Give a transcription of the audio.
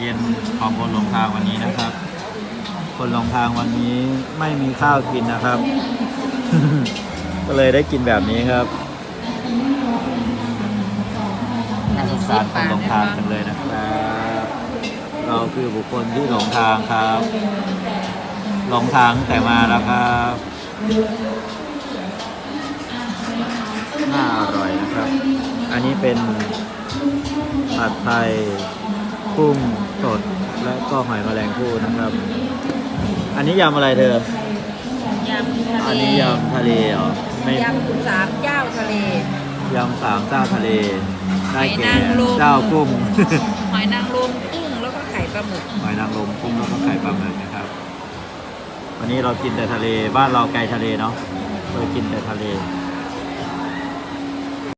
เย็นของคนหลงทางวันนี้นะครับ คนหลงทางวันนี้ไม่มีข้าวกินนะครับ ก็เลยได้กินแบบนี้ครับน่าสงสารคนหลงทางจังเลยนะครับ เราคือบุคคลที่หลงทางครับหลงทางแต่มาแล้วครับน่าอร่อยนะครับ อันนี้เป็นผัดไทย กุ้งสดและก็หอยแมลงภู่นะครับ อันนี้ยำอะไรเธอ ยำทะอันเลนี้ยำทะเลเหรอไม่ยำสามเจ้าทะเล ยำสามเจ้าทะเลได้แก่หอยนางรม เจ้ากุ้ง หอยนางรมกุ้งแล้วก็ไข่ปลาหมึกหอยนางรมกุ้งแล้วก็ไข่ปลาหมึกนะครับ วันนี้เรากินแต่ทะเลบ้านเราไกลทะเลเนาะเคยกินแต่ทะเลอ